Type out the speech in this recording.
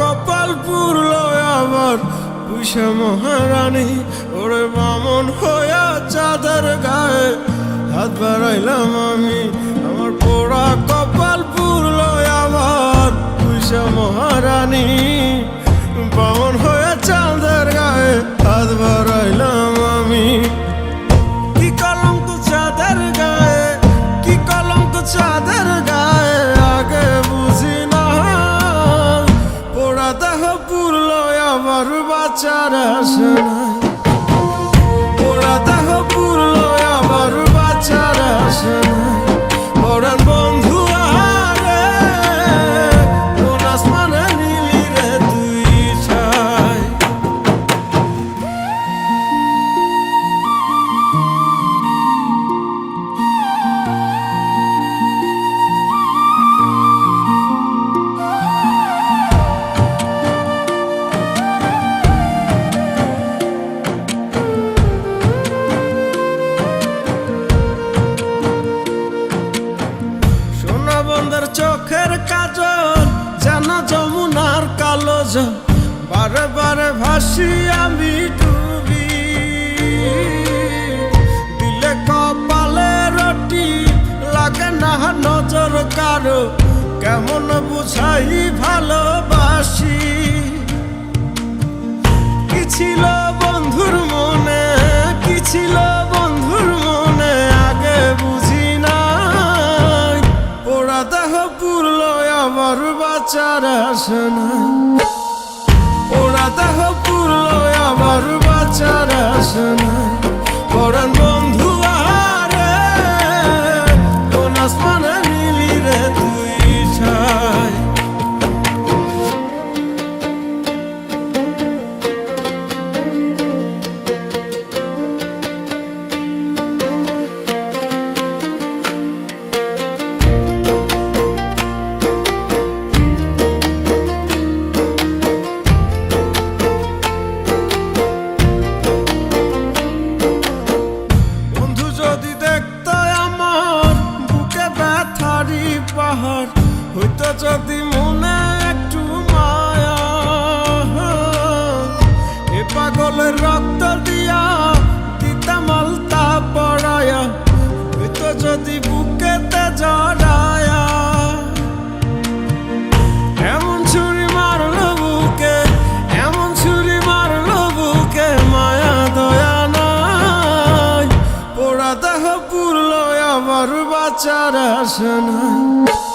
কপাল পুরল আমার পুষা মহারানী, ওরে বামন হইয়া চাঁদের গায়ে হাত বাড়াইলাম আমি। আমার পোড়া কপাল পুরল আমার পুষা মহারানী, বামন হইয়া চাঁদের গায়ে হাত বাড়াইলাম আমি। আবার বাচ্চার জানা যমুনার কালো জল, বারে বারে ভাসি আমি ডুবি। দিলে কপালে রটি, লাগে না নজর কারও, কেমন বুঝাই বাচ্চার আসে নাই। পোড়া দেহ পুরল আমার বাচ্চার আসে নাই। যদি মনে একটু মায়া এ পাগলের রক্ত দিয়া দিতাম আলতা পড়ায়া হইতো যদি বুকেতে জড়ায়া। এমন ছুরি মারলো এমন ছুরি মারলো মায়া দয়া নাই। পোড়া দেহ পুরলো নাই।